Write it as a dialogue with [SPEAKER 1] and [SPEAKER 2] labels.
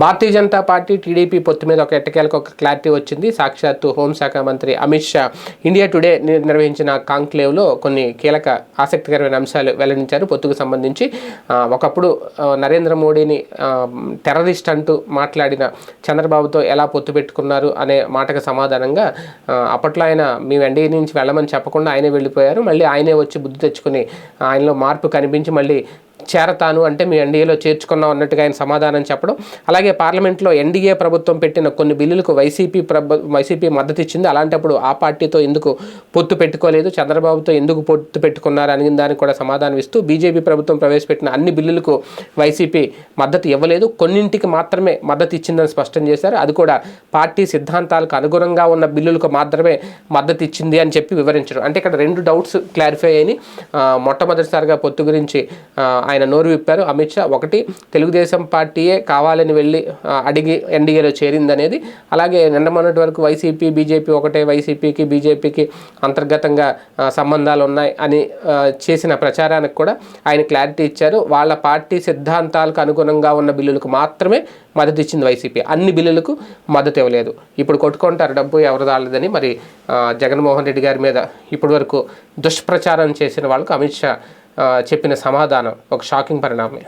[SPEAKER 1] Bharatiya Janata party TDP పొత్తు మీద ఒక ఎట్టకేలకు ఒక క్లారిటీ వచ్చింది. సాక్షాత్తు హోంశాఖ మంత్రి అమిత్ షా ఇండియా టుడే నిర్వహించిన కాంక్లేవ్లో కొన్ని కీలక ఆసక్తికరమైన అంశాలు వెల్లడించారు. పొత్తుకు సంబంధించి ఒకప్పుడు నరేంద్ర మోడీని టెర్రరిస్ట్ అంటూ మాట్లాడిన చంద్రబాబుతో ఎలా పొత్తు పెట్టుకున్నారు అనే మాటకు సమాధానంగా అప్పట్లో ఆయన మేము ఎన్డీఏ నుంచి వెళ్ళమని చెప్పకుండా ఆయనే వెళ్ళిపోయారు. మళ్ళీ ఆయనే వచ్చి బుద్ధి తెచ్చుకుని ఆయనలో మార్పు కనిపించి మళ్ళీ చేరతాను అంటే మీ ఎన్డీఏలో చేర్చుకున్నాం అన్నట్టుగా ఆయన సమాధానం చెప్పడం. అలాగే పార్లమెంట్లో ఎన్డీఏ ప్రభుత్వం పెట్టిన కొన్ని బిల్లులకు వైసీపీ ప్రభు వైసీపీ మద్దతు ఇచ్చింది అలాంటప్పుడు ఆ పార్టీతో ఎందుకు పొత్తు పెట్టుకోలేదు? చంద్రబాబుతో ఎందుకు పొత్తు పెట్టుకున్నారు? అని దానికి కూడా సమాధానం ఇస్తూ బీజేపీ ప్రభుత్వం ప్రవేశపెట్టిన అన్ని బిల్లులకు వైసీపీ మద్దతు ఇవ్వలేదు. కొన్నింటికి మాత్రమే మద్దతు ఇచ్చిందని స్పష్టం చేశారు. అది కూడా పార్టీ సిద్ధాంతాలకు అనుగుణంగా ఉన్న బిల్లులకు మాత్రమే మద్దతు ఇచ్చింది అని చెప్పి వివరించడం. అంటే ఇక్కడ రెండు డౌట్స్ క్లారిఫై అయినాయి. మొట్టమొదటిసారిగా పొత్తు గురించి ఆయన నోరు విప్పారు. అమిత్ షా ఒకటి తెలుగుదేశం పార్టీయే కావాలని వెళ్ళి అడిగి ఎన్డీఏలో చేరిందనేది. అలాగే నిన్న మొన్నటి వరకు వైసీపీ బీజేపీ ఒకటే వైసీపీకి బీజేపీకి అంతర్గతంగా సంబంధాలు ఉన్నాయి అని చేసిన ప్రచారానికి కూడా ఆయన క్లారిటీ ఇచ్చారు. వాళ్ళ పార్టీ సిద్ధాంతాలకు అనుగుణంగా ఉన్న బిల్లులకు మాత్రమే మద్దతు ఇచ్చింది వైసీపీ. అన్ని బిల్లులకు మద్దతు ఇవ్వలేదు. ఇప్పుడు కొట్టుకుంటారు డబ్బు ఎవరు రాలేదని మరి జగన్మోహన్ రెడ్డి గారి మీద ఇప్పటివరకు దుష్ప్రచారం చేసిన వాళ్ళకు అమిత్ షా చెప్పిన సమాధానం ఒక షాకింగ్ పరిణామమే.